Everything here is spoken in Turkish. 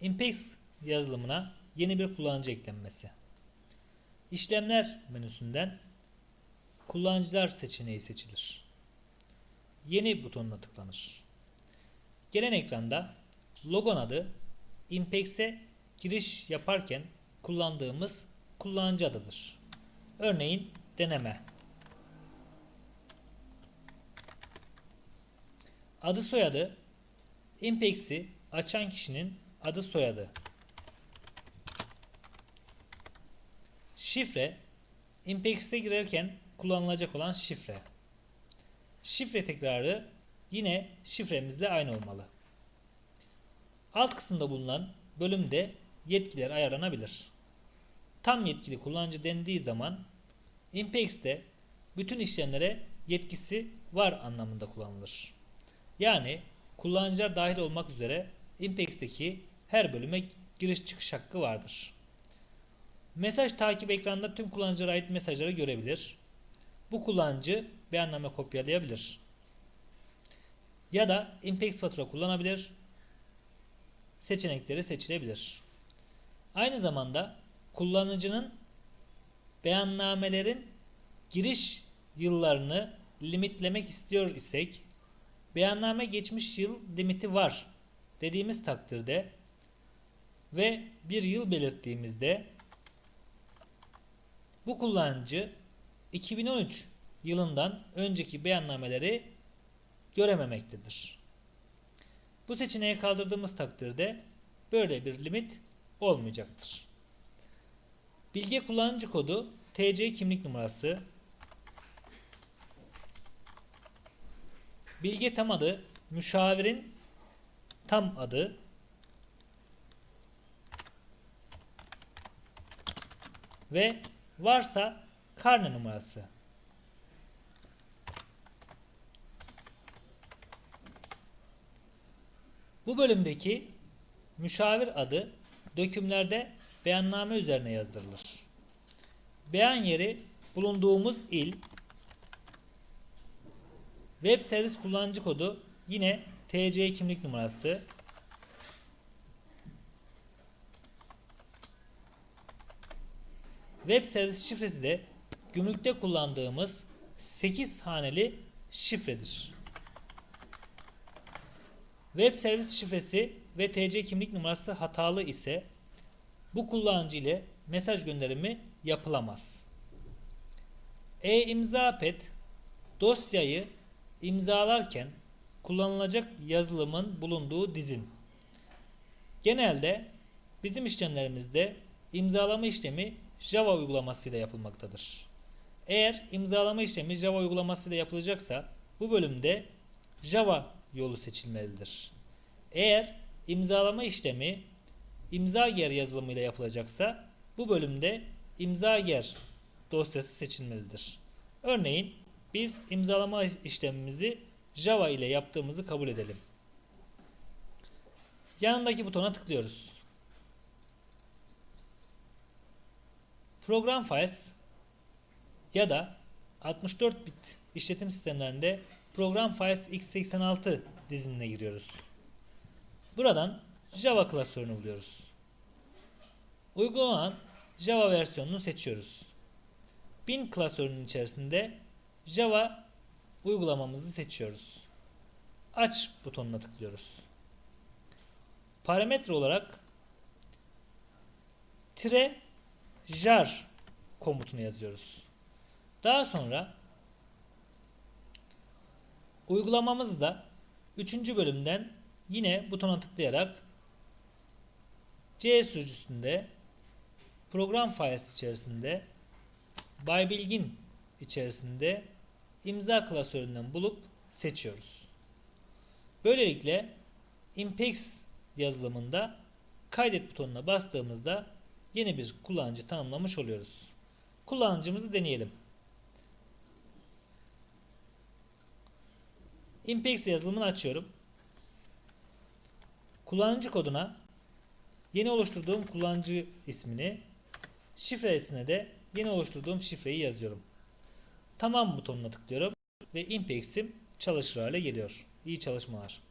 Impex yazılımına yeni bir kullanıcı eklenmesi. İşlemler menüsünden kullanıcılar seçeneği seçilir. Yeni butonuna tıklanır. Gelen ekranda logon adı Impex'e giriş yaparken kullandığımız kullanıcı adıdır. Örneğin deneme. Adı soyadı Impex'i açan kişinin adı soyadı. Şifre Impex'e girerken kullanılacak olan şifre. Şifre tekrarı yine şifremizle aynı olmalı. Alt kısımda bulunan bölümde yetkiler ayarlanabilir. Tam yetkili kullanıcı dendiği zaman Impex'te bütün işlemlere yetkisi var anlamında kullanılır. Yani kullanıcılar dahil olmak üzere Impex'teki her bölüme giriş çıkış hakkı vardır. Mesaj takip ekranında tüm kullanıcılara ait mesajları görebilir. Bu kullanıcı beyanname kopyalayabilir. Ya da Impex fatura kullanabilir. Seçenekleri seçilebilir. Aynı zamanda kullanıcının beyannamelerin giriş yıllarını limitlemek istiyor isek beyanname geçmiş yıl limiti var dediğimiz takdirde ve bir yıl belirttiğimizde bu kullanıcı 2013 yılından önceki beyannameleri görememektedir. Bu seçeneği kaldırdığımız takdirde böyle bir limit olmayacaktır. Bilge kullanıcı kodu TC kimlik numarası Bilge tam adı müşavirin tam adı ve varsa karne numarası. Bu bölümdeki müşavir adı dökümlerde beyanname üzerine yazdırılır. Beyan yeri bulunduğumuz il, web servis kullanıcı kodu yine TC kimlik numarası, Web servis şifresi de gümrükte kullandığımız 8 haneli şifredir. Web servis şifresi ve TC kimlik numarası hatalı ise bu kullanıcı ile mesaj gönderimi yapılamaz. E-imza pet dosyayı imzalarken kullanılacak yazılımın bulunduğu dizin. Genelde bizim işlemlerimizde imzalama işlemi Java uygulamasıyla yapılmaktadır. Eğer imzalama işlemi Java uygulamasıyla yapılacaksa bu bölümde Java yolu seçilmelidir. Eğer imzalama işlemi imzager yazılımıyla yapılacaksa bu bölümde imzager dosyası seçilmelidir. Örneğin biz imzalama işlemimizi Java ile yaptığımızı kabul edelim. Yanındaki butona tıklıyoruz. Program Files ya da 64 bit işletim sistemlerinde Program Files x86 dizinine giriyoruz. Buradan Java klasörünü buluyoruz. Uygulanan Java versiyonunu seçiyoruz. Bin klasörünün içerisinde Java uygulamamızı seçiyoruz. Aç butonuna tıklıyoruz. Parametre olarak tire jar komutunu yazıyoruz. Daha sonra uygulamamızı da 3. bölümden yine butona tıklayarak C sürücüsünde program files içerisinde Baybilgin içerisinde imza klasöründen bulup seçiyoruz. Böylelikle Impex yazılımında kaydet butonuna bastığımızda yeni bir kullanıcı tanımlamış oluyoruz. Kullanıcımızı deneyelim. Impex yazılımını açıyorum. Kullanıcı koduna yeni oluşturduğum kullanıcı ismini, şifresine de yeni oluşturduğum şifreyi yazıyorum. Tamam butonuna tıklıyorum ve Impex'im çalışır hale geliyor. İyi çalışmalar.